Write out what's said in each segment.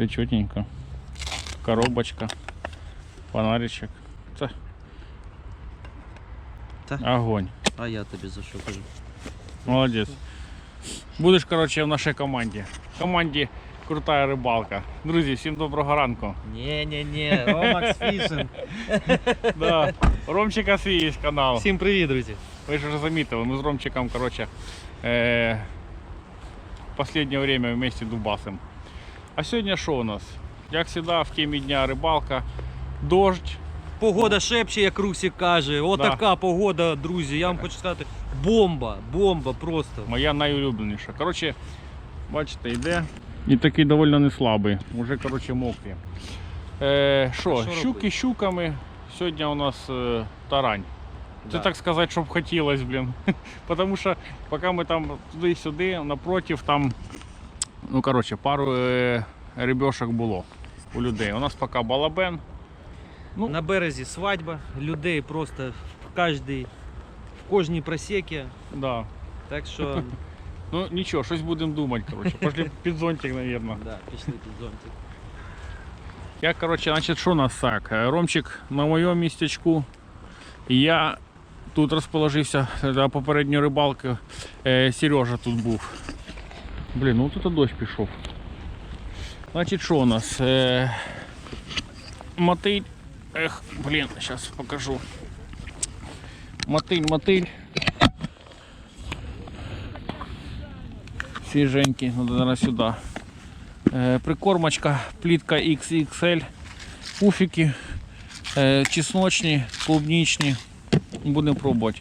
Все чотенько. Коробочка, фонаричок. Це Та. огонь. А я тобі за що кажу? Молодець. Будеш, коротше, в нашій команді. Команді Крута рибалка. Друзі, всім доброго ранку. Ні-ні-ні, Ромакс Фішинг. Да. Ромчика свій є канал. Всім привіт, друзі. Ви ж вже замітили, ми з Ромчиком, коротше, е, в последнее время вместе дубасим. А сьогодні що у нас? Як завжди, в темі дня рибалка, дощ. Погода шепче, як Русік каже. Отака погода, друзі. Я вам хочу сказати, бомба, бомба просто. Моя найулюбленіша. Коротше, бачите, йде. І такий доволі не слабий. Уже коротше мокрі. Е, що щуки робити? щуками. Сьогодні у нас е, тарань. Це Да. так сказати, щоб хотілося, блін. Тому що поки ми там туди-сюди, напротив, там, ну коротше, пару е, рибешок було у людей. У нас поки балабен. Ну. На березі свадьба, людей просто в кожній, в кожній просекі. Да. Так що Ну нічого, щось будемо думати, коротше. Пошли під зонтик, мабуть. да, пішли під зонтик. Я, короче, значит, що у нас так? Ромчик на моєму містечку. Я тут розположився до попередньої рибалки. Е, Сережа тут був. Блін, ну тут дощ пішов. Значить, що у нас? Е, мотиль. Ех, блін, зараз покажу. Мотиль, мотиль. Свіженький, ну зараз сюди. Е, Прикормочка, плітка XXL, пуфіки, е, чесночні, клубничні. Будемо пробувати.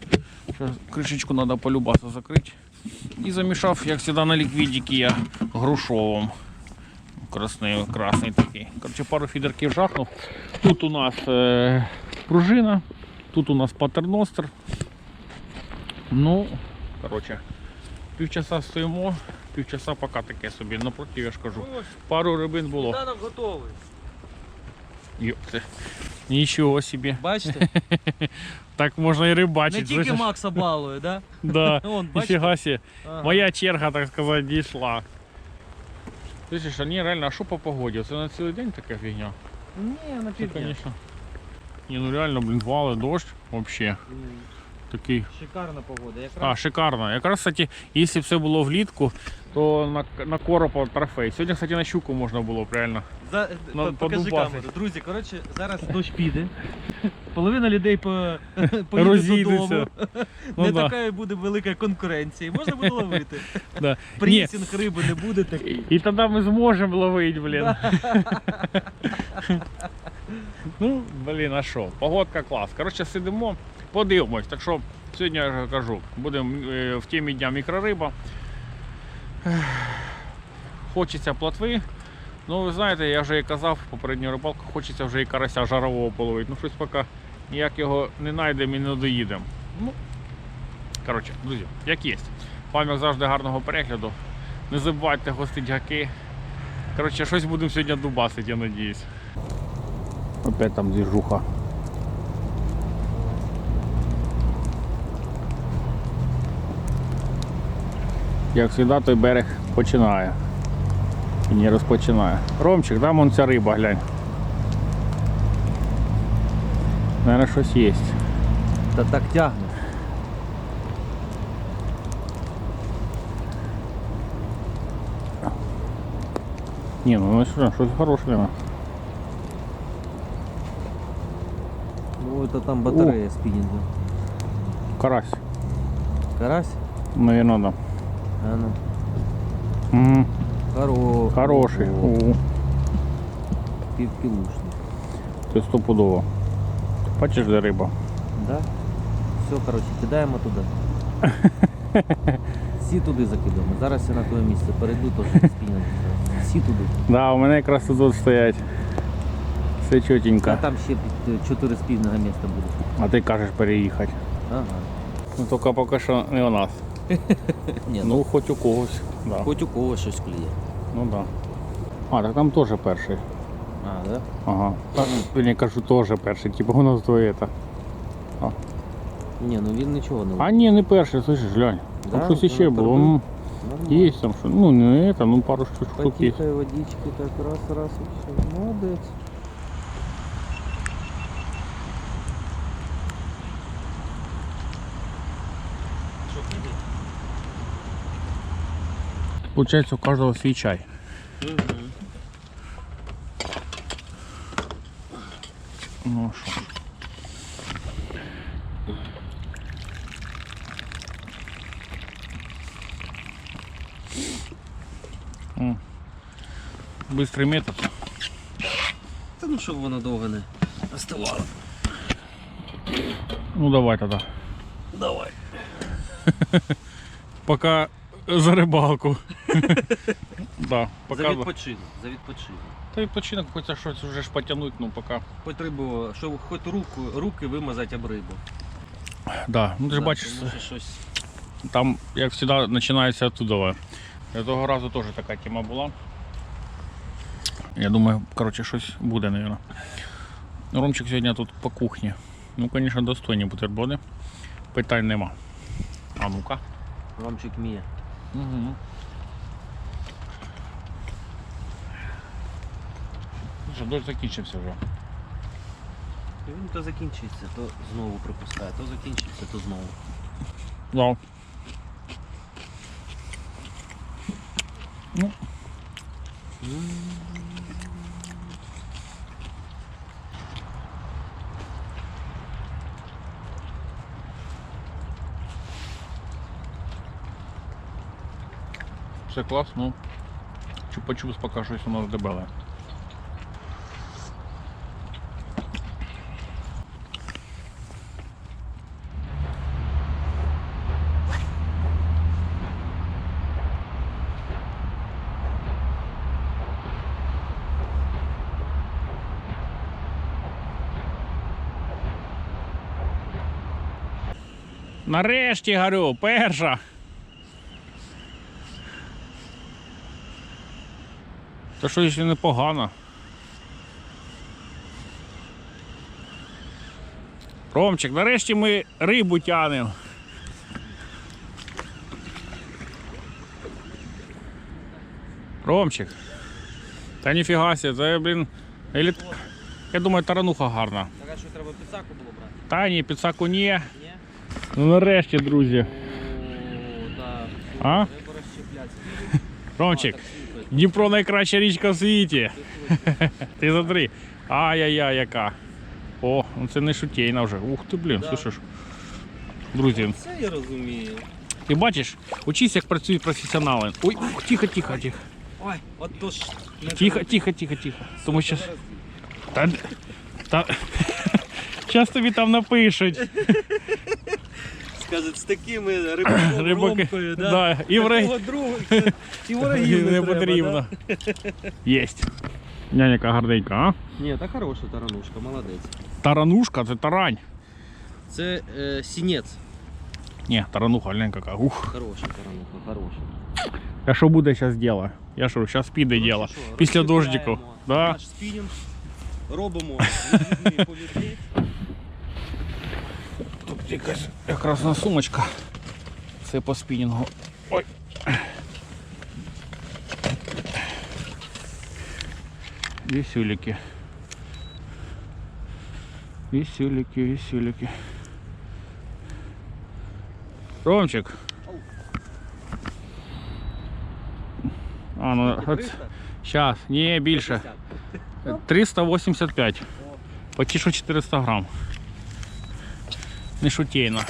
Щас кришечку треба полюбаса закрити. І замішав, як завжди, на ліквідіки я грушовим. Красний, красний такий. Короче, пару фідерків жахнув. Тут у нас е, пружина, тут у нас патерностер. Ну, короче, півчаса стоїмо, півчаса поки таке собі. Напротив, я ж кажу. Пару рибин було. Сніданок готовий. Йопте. Нічого собі. Бачите? Так можна і рибачити. Не тільки? Макса балує, да? Да. Вон. Ніфіга себе. Ага. Моя черга, так сказати, дійшла. Слышиш, а ні, реально, а що по погоді? Це на цілий день така фігня? Ні, на півдня. звісно. Ні, ну реально, блін, вали, дощ, вообще. Такий. Шикарна погода. А, Якраз шикарно. Якраз, кстати, якщо б все було влітку, то на, на коропа трофей. Сьогодні, кстати, на щуку можна було б реально. За, Ну, покажи подубасить. камеру. Друзі, коротше, зараз дощ піде. Половина людей по, поїде Розійдуться. додому. Ну не да. така і буде велика конкуренція. і Можна буде ловити. Да. Прісінг риби не буде такий. І тоді ми зможемо ловити, блін. ну, блін, а що? Погодка клас. Коротше, сидимо, подивимось. Так що сьогодні я ж кажу, будемо е, в темі дня мікрориба. Ех, Хочеться плотви. Ну, ви знаєте, я вже і казав попередню рибалку, хочеться вже і карася жарового половити. Ну, щось поки ніяк його не знайдемо і не доїдемо. Ну, коротше, друзі, як є. Вам як завжди гарного перегляду. Не забувайте гостить гаки. Коротше, щось будемо сьогодні дубасити, я надіюсь. Опять там движуха. Як завжди, той берег починає. І не розпочинає. Ромчик, там вон ця риба, глянь. Наверное, щось є. Та так тягне. Ні, ну ну що, щось хороше. наверно. Ну, це там батарея спінінгу. Карась. Карась? Наверное, да. А ну. М, Хоро... Хороший. О, Півкілушний. Це стопудово. Бачиш, де риба? Да? Все, коротше, кидаємо туди. Всі туди закидаємо. Зараз я на твоє місце перейду, теж спінінг. Всі туди. Да, у мене якраз тут стоять. Все А там ще під 4 спільного місця буде. А ти кажеш переїхати. Ага. Ну тільки поки що не у нас. Ні, ну, Ну, хоч у когось. Да. хоч у кого щось клює. Ну да. А, так там теж перший. А, да? Ага. Так, я кажу, теж перший, типу у нас двоє. та. Ні, ну він нічого не А ні, не перший, слышиш, глянь. Да? Там щось Ну, іще не було. Нормально. Есть там что, ну не это, ну пару штук По штук есть. тихой водичке так раз, раз і все. Молодец. Получается у каждого свой чай. Мгм. Ну що. Быстрый метод. Та ну щоб вона довго не остивала. Ну давай тогда. Давай. Пока за рибалку. Да, За пока. відпочинок, за відпочинок. Та відпочинок хочеться щось вже ж потягнути, ну пока. Хоч рибу, щоб хоч руку, руки вимазати об рибу. Да, ну ти ж Да, бачиш, тому що щось там, як завжди, починається оттуда. Я того разу теж така тема була. Я думаю, коротше, щось буде, мабуть. Ромчик сьогодні тут по кухні. Ну, звісно, достойні бутерброди. Питань нема. А ну-ка. ромчик міє. Угу. Що, дощ закінчився вже. І Він то закінчиться, то знову припускає, то закінчиться, то знову. Да. Ну, все клас, ну. Чупа-чупс поки щось у нас дебеле. Нарешті, говорю, перша. Та що ще непогано. Ромчик, нарешті ми рибу тянемо. Ромчик. Та ніфіга себе, це, блін. еліт- Я думаю, тарануха гарна. Так а що треба піцаку було брати? Та ні, підсаку ні. Ну нарешті, друзі. А? Ромчик. Дніпро найкраща річка в світі. Ти смотри. Ай-яй-яй, яка. О, ну це не шутейна вже. Ух ти, блін, слушай. Друзі, Це я розумію. ти бачиш, учись, як працюють професіонали. Ой, ух, тихо, тихо, тихо. Ой, от то ж. Тихо, тихо, тихо, тихо. Тому що. Та, та... Щас тобі там напишуть. Скажуть, з такими рибаком, Рибаки. ромкою, да? Да, і враги. Такого друга, це- і ворогів не, Не треба, потрібно. Єсть. Няняка гарненька, а? Да? Ні, та хороша таранушка, молодець. Таранушка, це тарань. Це е, сінець. Ні, тарануха, глянь яка. Ух. Хороша тарануха, хороша. А що буде зараз діло? Я що, зараз піде Коротше, діло. що, Після розчіпляємо дождику. Да. Наш спінінг, робимо відвідний повітрі. Тут якась якраз на сумочка. Це по спінінгу. Ой. Вісюліки. Вісюліки, вісюліки. Ромчик. А, ну, от, сейчас, не більше. 385. Почти що 400 грам. Не шутейно.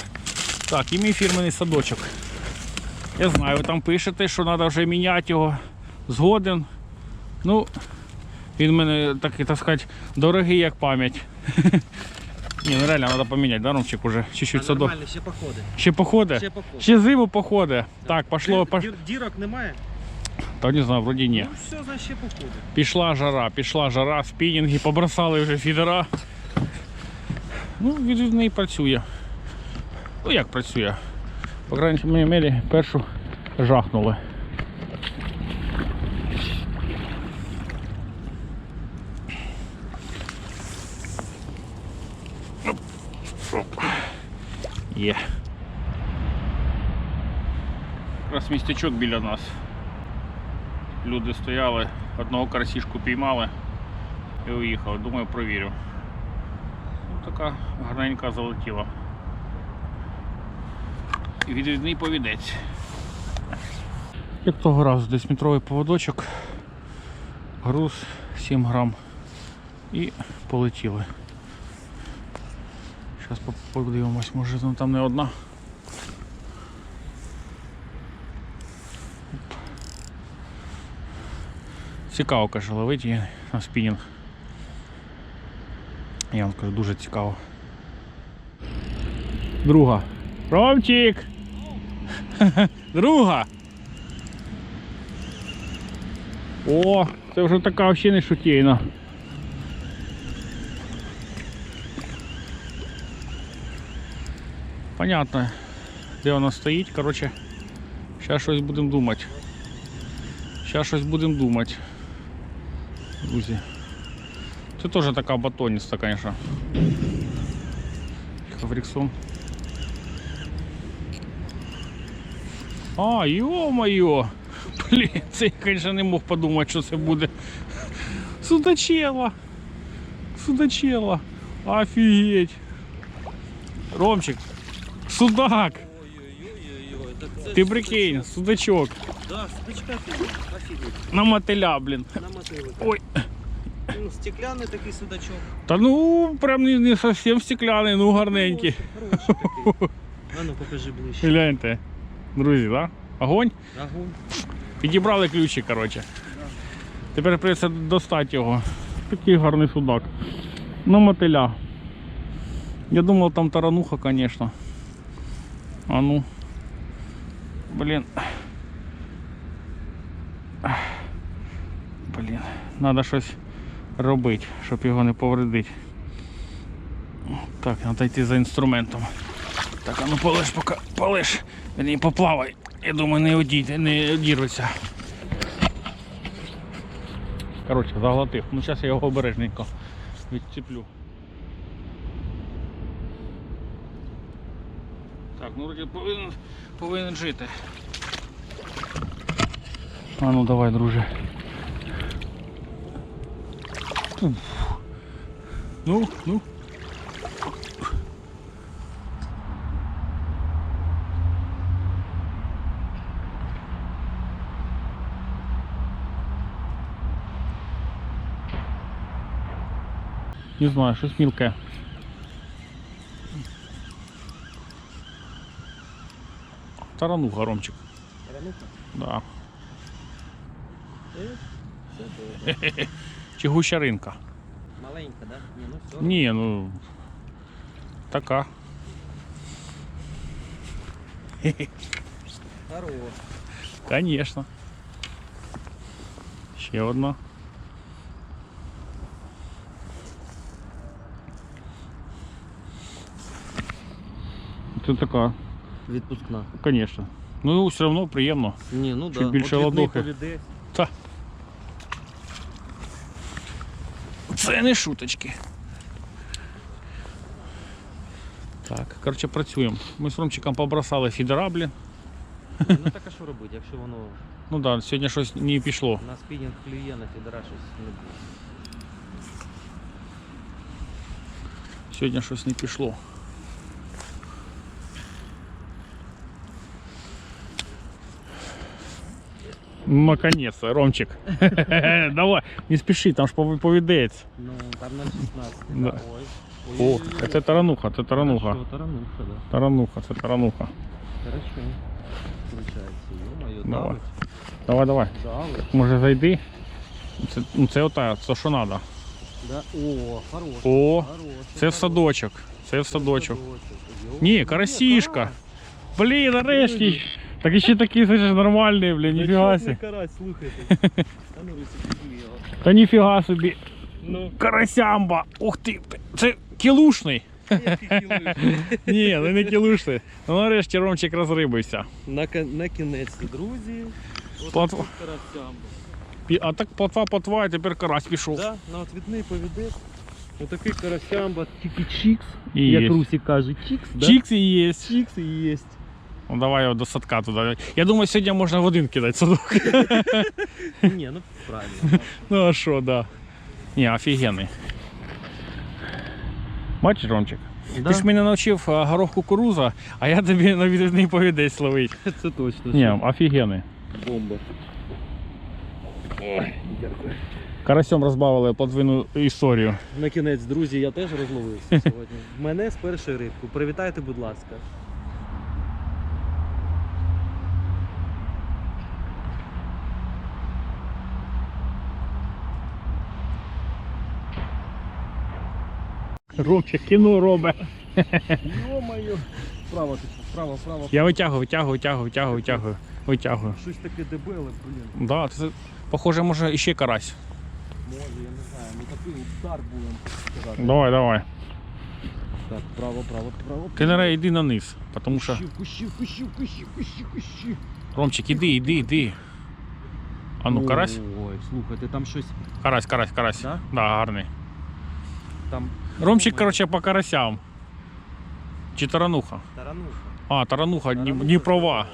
Так, і мій фірменний садочок. Я знаю, ви там пишете, що треба вже міняти його. Згоден. Ну, він в мене такий, так сказати, дорогий як пам'ять. Ні, ну реально треба поміняти, да, Ромчик, уже чуть-чуть садок. нормально, ще походи. Ще походи? Ще походи. Ще зиму походи. Так, пошло. Пош... дір- Дірок немає? Та не знаю, вроді ні. Ну все, значить ще походи. Пішла жара, пішла жара, спінінги, побросали вже фідера. Ну, від від неї працює. Ну як працює? По крайній мірі першу жахнули. Є. якраз містечок біля нас. Люди стояли, одного карасішку піймали і уїхали. Думаю, провірю. Ну, така гарненька залетіла. І відвідний повідець. Як того разу, десь метровий поводочок, груз 7 грам і полетіли. Зараз подивимось, може ну, там не одна. Цікаво, каже, ловить її на спінінг. Я вам скажу, дуже цікаво. Друга. Ромчик! Друга! О, це вже така взагалі не шутейна. Понятно, де вона стоїть. Коротше, зараз щось будемо думати. Зараз щось будемо думати. Друзі. Це теж така батоніста, звісно. Фріксон. А, йо-моє! Блін, це я, звісно, не мог подумати, що це буде. Судачела! Судачела! Офігеть! Ромчик, судак! Ой-ой-ой, так це Ти прикинь, судачок. Да, судачка. Офігеть, На мотиля, блін. на мотилика. Ой. Ну, стеклянний такий судачок. Та ну, прям не, не зовсім стеклянний, ну гарненький. Хороший, хороший такий. А ну покажи ближче. Гляньте. Друзі, да? Огонь. Огонь. Підібрали ключі, коротше. Тепер придеться достати його. Такий гарний судак. На мотиля. Я думав там тарануха, звісно. А ну. Блін. Блін. Треба щось робити, щоб його не повредити. Так, треба йти за інструментом. Так, а ну полиш поки полиш. Не поплавай. Я думаю, не одійде, не одірветься. Коротше, заглотив. Ну зараз я його обережненько відціплю. Так, ну вроді повинен, повинен жити. А ну давай, друже. Ну, ну. Не знаю, щось мілке. Тарануха, Ромчик. Тарануха? Да. Е, Це добре. Чи гущаринка? Маленька, да? Ні, ну все. Ні, ну така. Хорош. Конечно. Ще одна. Це така, Відпускна. конечно. Ну, все одно приємно. Ні, ну Чуть да. більше От відний ладохи. повідець. Та. Це не шуточки. Так, коротше, працюємо. Ми з Ромчиком побросали фідераблі. Ні, Ну так а що робити, якщо воно Ну так, да, сьогодні щось не пішло. на спінінг клює, на фідера щось не буде. Сьогодні щось не пішло. Наконец-то, Ромчик. Давай, не спіши, там ж пові- повідець. Ну, там на 16. Да. Ой. О, Ой-ой-ой. це тарануха, це тарануха. Що, тарануха, да. Тарануха, це тарануха. Хорошо. Включається. Ё-моё, Давай. давить. Давай, давай. Давить. Може зайди. Це, ну, це ота, це що треба. Да. О, хорош. О, Хорош. це в садочок. Це в садочок. Ё- Ні, Ні, карасішка. карась. Блін, нарешті. Так іще такий, слышиш, нормальний, блін, ніфіга собі. карась, слухайте. А ну, візьми його. Та ніфіга собі. Ну, Карасямба! Ух ти! Це кілушний. який хилий. Ні, ну не кілушний. Ну нарешті Ромчик розрибився. На, ка- на кінець, друзі. От Платва- тут карасям. Пі- А так платва, і тепер карась пішов. Да, на отвідний повідець. Отакий карасямба, тільки чікс, І як є. Русик каже, чікс, да? Чікс і є. Чікс і єсть. Ну давай його до садка туди. Я думаю, сьогодні можна в один кидати садок. Ні, ну правильно. Ну а що, да. Ні, офігенний. Бачиш, Ромчик? Ти ж мене навчив а, горох кукуруза, а я тобі на відрізний повідець ловить. Це точно. Ні, офігенний. Бомба. Карасьом розбавили подвину історію. На кінець, друзі, я теж розловився сьогодні. Мене з першої рибки. Привітайте, будь ласка. Ромчик кіно робить. Що? Справа, справа. Я витягую, витягую, витягую, витягую, витягую, витягую. Щось таке дебеле, блін. Да, це, похоже, може іще карась. Може, я не знаю. Ну такий удар сказати. Давай, давай. Так, право, право, право. Кенере, йди на низ, тому що. Кущі, кущі, кущі, кущі, кущі, кущі. Ромчик, іди, іди, іди. А ну, карась? Ой, слухайте, там щось. Карась, карась, карась. Да? Да, гарний. Там. Ромчик, короче, по карасям. Чи тарануха? Тарануха. А, тарануха, Дні- Тарануха. Дніпрова.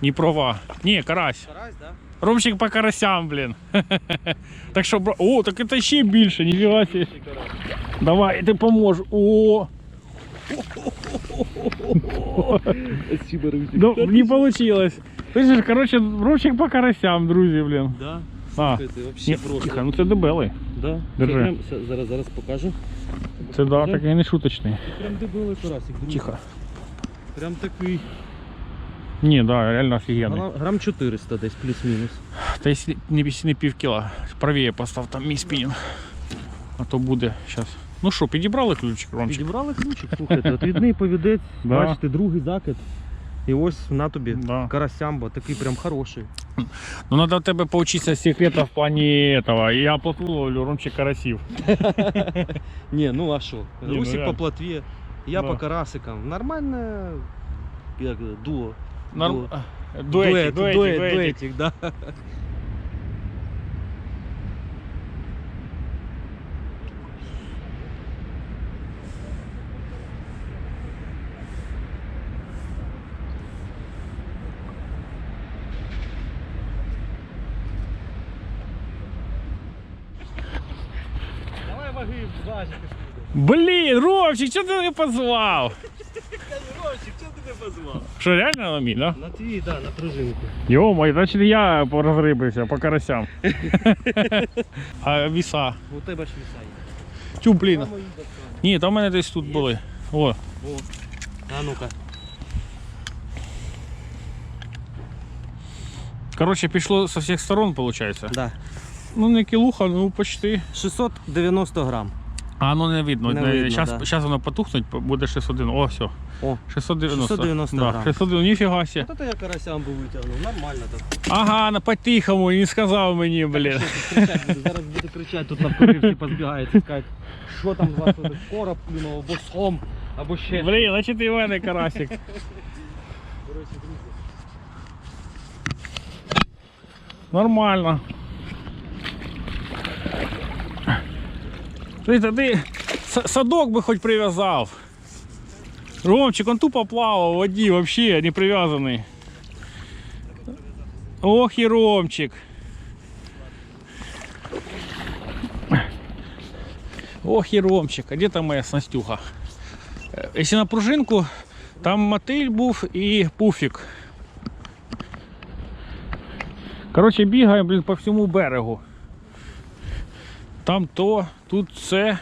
Дніпрова. Ні, карась. Карась, да? Ромчик по карасям, блін. так що, бро... О, так це ще більше, ніфіга себе. Давай, я тобі поможу. О, Спасибо, Русик. ну, не получилось. Слышиш, короче, Ромчик по карасям, друзі, блін. Да? А, Слухайте, вообще ні, просто. тихо, ну це дебелий. Да? Держи. Це прям- це- зараз, зараз покажу. Це да, такий не шуточний. Прям дебилий карасик, друзі. Тихо. Прям такий. Ні, да, реально офігенний. Грам, грам 400 десь, плюс-мінус. Та якщо не, не пів кіла, правіє постав там мій спінінг. А то буде зараз. Ну що, підібрали ключик, Ромчик? Підібрали ключик, слухайте, отвідний повідець, бачите, другий закид. І ось на тобі Да. карасямба, такий прям хороший. Ну надо в тебе поучиться секрета в плані этого. Я плотву ловлю, Ромчик карасів. Ні, ну а що? Ні, ну Русик реально. по плотві, я Да. по карасикам. Нормальне як, дуо. Норм... Дует, Дуетик, дуетик, дует, дуетик. дуетик, да. Блін, Ромчик, що ти не позвав? Ромчик, чого ти не позвав? Що реально на мій, да? На твій, да, на пружинку. Йо, значить я розрибився по карасям. а віса. У тебе ж вісає. Тю, блін. Ні, там в мене десь тут були. О, О, а ну-ка. коротше, пішло з усіх сторон, виходить. Да. Ну не кілуха, ну почти. 690 грам. А, ну не видно. Не видно, Щас, да. щас воно потухнуть, буде 601. О, все. О, 690. 690 да, грам. 690, ніфіга себе. от це я карасям би витягнув, нормально так. Ага, на по-тихому, не сказав мені, блін. Кричать Зараз буде кричати, тут навкруги всі позбігаються, скажуть, що там з вас тут короб клюнув, або сом, або ще. Блін, значить і в мене карасик. Нормально. Ти, та ти садок би хоч прив'язав. Ромчик, он тупо плавав в воді, вообще не прив'язаний. Ох і Ромчик. Ох і Ромчик, а де там моя снастюха? Е, Якщо на пружинку, там мотиль був і пуфік. Коротше, бігає, блін, по всьому берегу. Там то, тут це.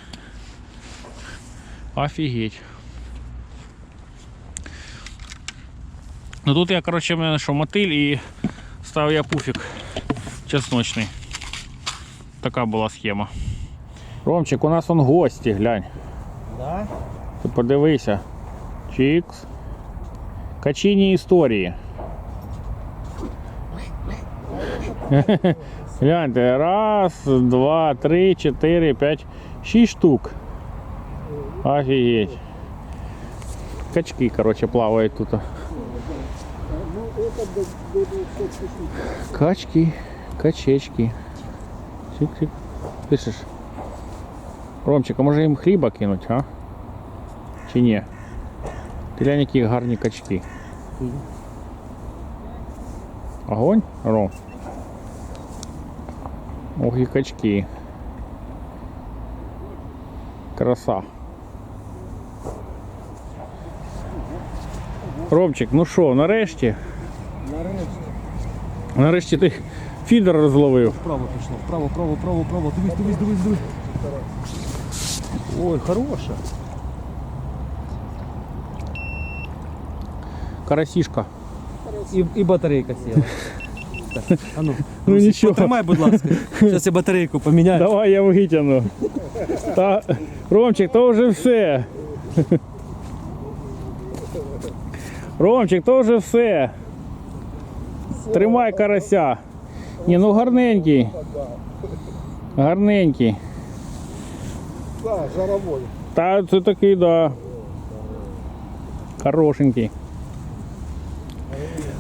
Офігеть. Ну тут я, коротше, в мене що мотиль і ставив я пуфік чесночний. Така була схема. Ромчик, у нас он гості, глянь. Да? Ти подивися. Чікс. Качині історії. Гляньте, раз, два, три, чотири, п'ять, шість штук. Офігеть. Качки, короче, плавають тут. Качки, качечки. Чик-чик. Пишеш. Ромчик, а може їм хліба кинуть, а? Чи ні? Ти глянь, які гарні качки. Огонь? Ром. Ох і качки. Краса. Ромчик, ну що, нарешті? Нарешті ти фідер розловив. Вправо пішло, вправо, вправо, вправо, вправо. Дивись, дивись, дивись, дивись. Ой, хороша. Карасішка. І, і батарейка сіла. Так, а ну, Ну, Русик, нічого. Потримай, будь ласка. Зараз я батарейку поміняю. Давай я витягну. Та, Ромчик, то вже все. Ромчик, то вже все. Тримай карася. Ні, ну гарненький. Гарненький. Да, жаровой. Та це такий, да. Хорошенький.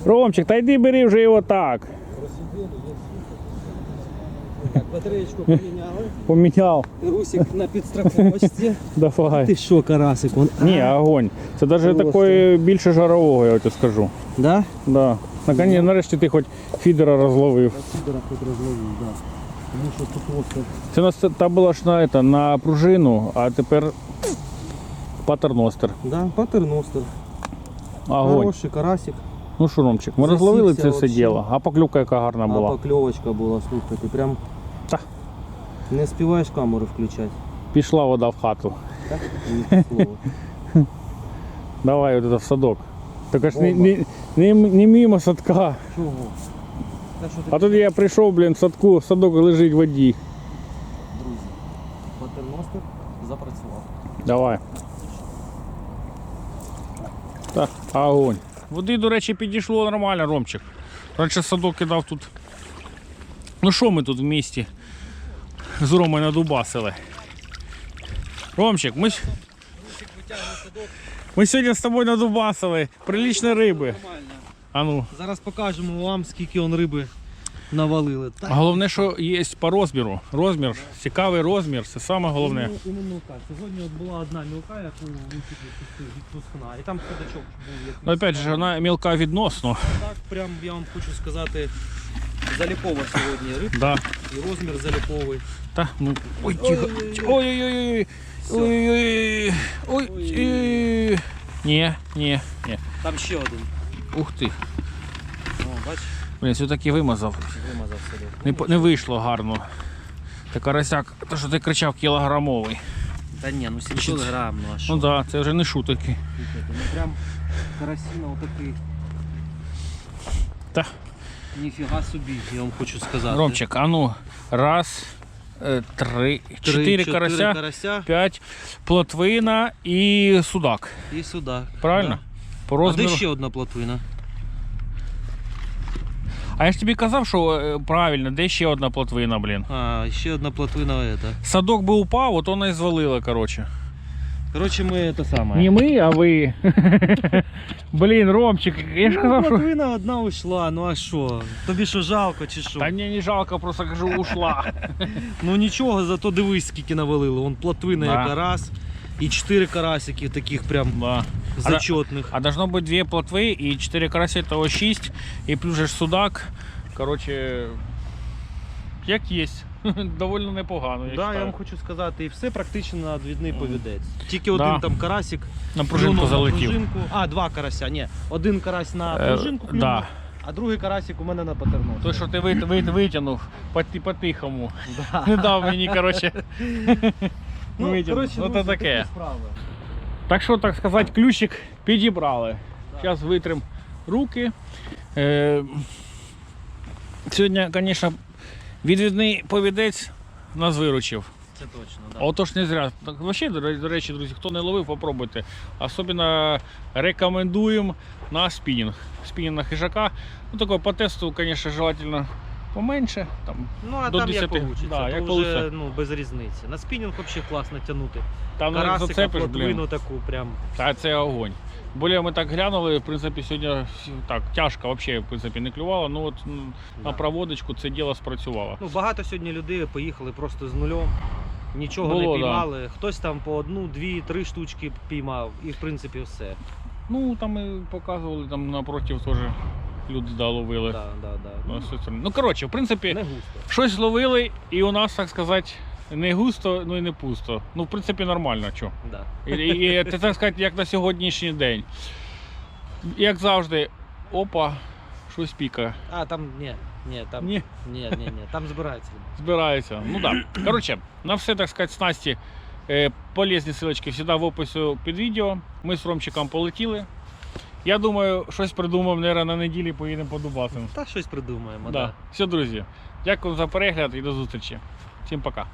Ромчик, та йди бери вже його так. Так, батареечку поміняли. Поміняв. Русик на підстраховочці. Давай. Ти що, карасик? Он... Ні, огонь. Це навіть такої більше жарового, я тобі скажу. Да? Да. Наконець, нарешті ти хоч фідера розловив. Сідора хоч розловив, да. Тому що тут просто... Це у нас та була ж на, это, на пружину, а тепер патерностер. Да, патерностер. Огонь. Хороший карасик. Ну що, Ромчик, ми Засівся розловили це все вообще. діло. А поклювка яка гарна А була. покльовочка була, слухай, ти прям Та. не співаєш камеру включати. Пішла вода в хату. Так? Ні, слово. Давай от это в садок. Так аж не, не, не, не мимо садка. Чого? Та що ти, А тут я прийшов, блін, в садку, садок лежить в воді. друзі? Патерностер запрацював. Давай. Так, огонь. Води, до речі, підійшло нормально, Ромчик. Раніше садок кидав тут. Ну що ми тут в місті з Ромою надубасили? Ромчик, ми, ми сьогодні з тобою надубасили. Прилічні риби. А ну. Зараз покажемо вам, скільки он риби навалили. Так. Головне, що є по розміру. Розмір, цікавий розмір, це саме головне. Іменно- іменно мілка. Сьогодні от була одна мілка, яку відпускна. І там судачок був. Ну, опять же, вона мілка відносно. Так, прям я вам хочу сказати, заліпова сьогодні риб. Да. І розмір заліповий. Та, ну, ой, тихо. Ой-ой-ой. Ой-ой-ой. Ой. Ой. Ні, ні, ні. Там ще один. Ух ти. О, бач, Блін, все-таки вимазав. вимазав собі. Не, по- не вийшло гарно. Та карасяк, то що ти кричав, кілограмовий. Та ні, ну 700 грам, ну а що? Ну так, да, це вже не шутики. Ну прям карасіна отакий. Та. Ніфіга собі, я вам хочу сказати. Ромчик, а ну, раз, е, три, Три, чотири карася, карася п'ять, плотвина і судак. і сюди. Правильно? По Да. А де ще одна плотвина? А я ж тобі казав, що е, правильно, де ще одна плотвина, блін. А, ще одна плотвина это. Садок би упав, от вона і звалила, коротше. Коротше, ми це саме. Не ми, а ви. Блін, Ромчик, я ж Ну, казав, що. одна ушла, ну а що? Тобі що жалко чи що? Та ні, не жалко, просто кажу, ушла. Ну нічого, зато дивись, скільки навалили. Вон плотвина Да. яка раз. І чотири карасики таких прям Да. зачетних. А должно быть две плотвы и 4 карася, того 6. И плюс же судак. Короче, як есть. Довольно непогано, я Да, я считаю. вам хочу сказати, і все практично на відвідний повідець. Тільки Да. один там карасик На пружинку клюнув на залетів. пружинку. А, два карася, ні. Один карась на Е, пружинку клюнув, да. а другий карасик у мене на патерну. Той, що ти вит, вит, витягнув по- по-тихому. Да. Не дав мені, короче. Ну, витягнув. коротше, Ну, друзі, то таке. такі справи. Так що, так сказати, ключик підібрали. Зараз витрим руки. Е, сьогодні, звісно, відвідний повідець нас виручив. Це точно, да. отож не зря. Так, вообще, до речі, друзі, хто не ловив, попробуйте. Особливо рекомендуємо на спінінг. Спінінг на хижака. Ну, такого по тесту, звісно, желательно поменше. Там, Ну, а до там 10. як получиться, Да, то як вже получиться. ну, без різниці. На спінінг взагалі класно тягнути. там як Карасика, зацепиш, плотвину блін. таку прям. Та це огонь. Более ми так глянули, в принципі, сьогодні так, тяжко взагалі, в принципі, не клювало. Ну от на проводочку це діло спрацювало. Ну, багато сьогодні людей поїхали просто з нульом. Нічого Було, не да. піймали. Хтось там по одну, дві, три штучки піймав. І в принципі все. Ну, там ми показували, там напротив теж люди да, ловили. Да, да, да. Ну, Ну. Ну, коротше, в принципі, не густо. щось ловили, і у нас, так сказати, не густо, ну і не пусто. Ну, в принципі, нормально, що. Да. І, і, і це так сказати, як на сьогоднішній день. Як завжди, опа, щось пікає. А, там, ні, ні, там, Ні. ні, ні, ні, там збирається. Збирається. Ну так. Да. Коротше, на все, так сказати, снасті. Е, полезні силочки завжди в описі під відео. Ми з Ромчиком полетіли. Я думаю, щось придумав, наверное, на неділі поїдемо по Дубасам. Та щось придумаємо, Да. да. Все, друзі. Дякую за перегляд і до зустрічі. Всім пока.